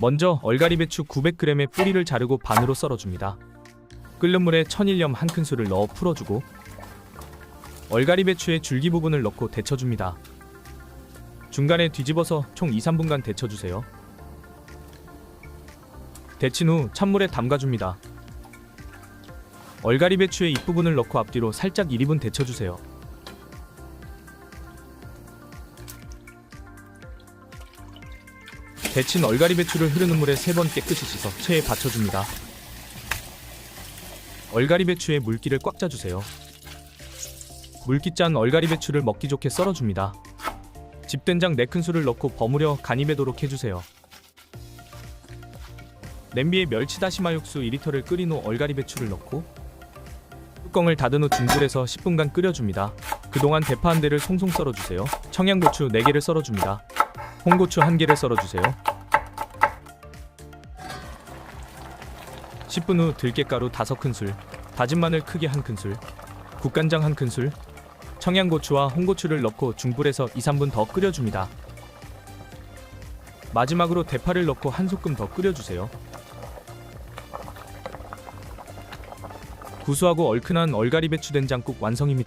먼저 얼갈이 배추 900g의 뿌리를 자르고 반으로 썰어줍니다. 끓는 물에 천일염 한 큰술을 넣어 풀어주고 얼갈이 배추의 줄기 부분을 넣고 데쳐줍니다. 중간에 뒤집어서 총 2, 3분간 데쳐주세요. 데친 후 찬물에 담가줍니다. 얼갈이 배추의 잎부분을 넣고 앞뒤로 살짝 1, 2분 데쳐주세요. 데친 얼갈이 배추를 흐르는 물에 세 번 깨끗이 씻어 체에 받쳐줍니다. 얼갈이 배추에 물기를 꽉 짜주세요. 물기 짠 얼갈이 배추를 먹기 좋게 썰어줍니다. 집된장 4큰술을 넣고 버무려 간이 배도록 해주세요. 냄비에 멸치 다시마 육수 2리터를 끓인 후 얼갈이 배추를 넣고 뚜껑을 닫은 후 중불에서 10분간 끓여줍니다. 그동안 대파 한 대를 송송 썰어주세요. 청양고추 4개를 썰어줍니다. 홍고추 1개를 썰어주세요. 10분 후 들깨가루 5큰술, 다진 마늘 크게 1큰술, 국간장 1큰술, 청양고추와 홍고추를 넣고 중불에서 2, 3분 더 끓여줍니다. 마지막으로 대파를 넣고 한 소끔 더 끓여주세요. 구수하고 얼큰한 얼갈이 배추 된장국 완성입니다.